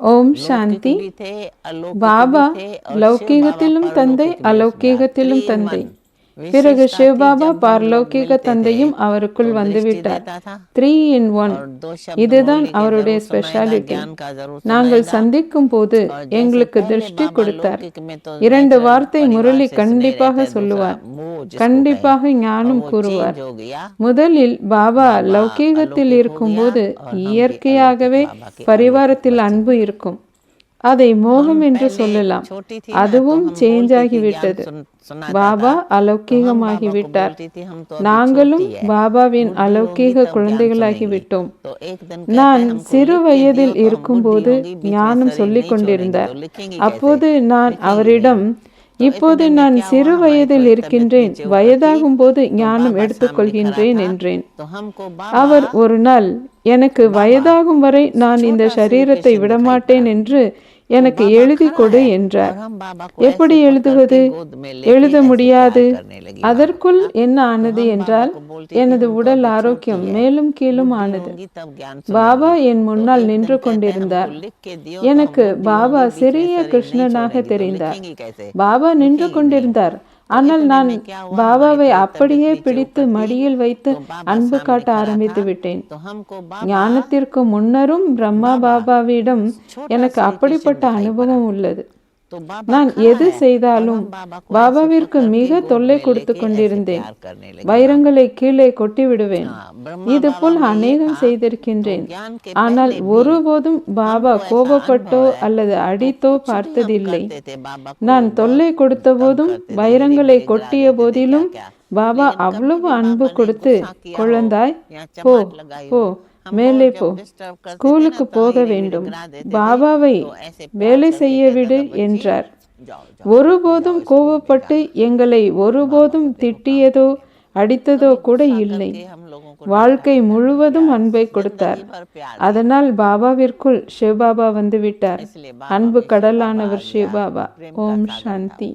ஓம் சாந்தி. பாபா லௌகீகத்திலும் தந்தை அலௌகீகத்திலும் தந்தை. பிறகு சிவபாபா பார்லௌகிக தந்தையும் அவருக்குள் வந்துவிட்டார். Three in one. இதுதான் அவருடைய ஸ்பெஷாலிட்டி நாங்கள் சந்திக்கும் போது எங்களுக்கு திருஷ்டி கொடுத்தார். இரண்டு வார்த்தை முரளி கண்டிப்பாக சொல்லுவார். கண்டிப்பாக ஞானம் கூறுவார். முதலில் பாபா லௌகீகத்தில் இருக்கும்போது இயற்கையாகவே பரிவாரத்தில் அன்பு இருக்கும். அதை மோகம் என்று சொல்லலாம். அதுவும் சேஞ்ச் ஆகிவிட்டது பாபா அலௌகீகமாகிவிட்டார். நாங்களும் பாபாவின் அலௌகீக குழந்தைகளாகிவிட்டோம். நான் சிறு வயதில் இருக்கும்போது ஞானம் சொல்லிக் கொண்டிருந்தார் அப்போது நான் அவரிடம் இப்போது நான் சிறு வயதில் இருக்கின்றேன். வயதாகும் போது ஞானம் எடுத்துக்கொள்கின்றேன் என்றேன். அவர் ஒரு நாள் எனக்கு வயதாகும் வரை நான் இந்த சரீரத்தை விடமாட்டேன் என்று எனக்கு எழுதி கொடு என்றார். எப்படி எழுதுவது? எழுத முடியாது. அதற்குள் என்ன ஆனது என்றால் எனது உடல் ஆரோக்கியம் மேலும் கீழும் ஆனது. பாபா என் முன்னால் நின்று கொண்டிருந்தார். எனக்கு பாபா சிறிய கிருஷ்ணனாக தெரிந்தார். பாபா நின்று கொண்டிருந்தார். ஆனால் நான் பாபாவை அப்படியே பிடித்து மடியில் வைத்து அன்பு காட்ட ஆரம்பித்து விட்டேன். ஞானத்திற்கு முன்னரும் பிரம்மா பாபாவிடம் எனக்கு அப்படிப்பட்ட அனுபவம் உள்ளது. நான் எது செய்தாலும் பாபாவிற்கு மிக தொல்லை கொடுத்து கொண்டிருந்தேன் வைரங்களை கீழே கொட்டி விடுவேன் இது போல் அநேகம் செய்திருக்கின்றேன் ஆனால் ஒருபோதும் பாபா கோபப்பட்டோ அல்லது அடித்தோ பார்த்ததில்லை நான் தொல்லை கொடுத்த போதும் வைரங்களை கொட்டிய போதிலும் பாபா அவ்வளவு அன்பு கொடுத்து குழந்தாய் போ போ மேலே போ. ஸ்கூலுக்கு போக வேண்டும். பாபாவை வேலை செய்ய விடு என்றார். ஒருபோதும் கோபப்பட்டு எங்களை ஒருபோதும் திட்டியதோ அடித்ததோ கூட இல்லை. வாழ்க்கை முழுவதும் அன்பை கொடுத்தார். அதனால் பாபாவிற்குள் சிவபாபா வந்து விட்டார். அன்பு கடலானவர் சிவபாபா ஓம் சாந்தி.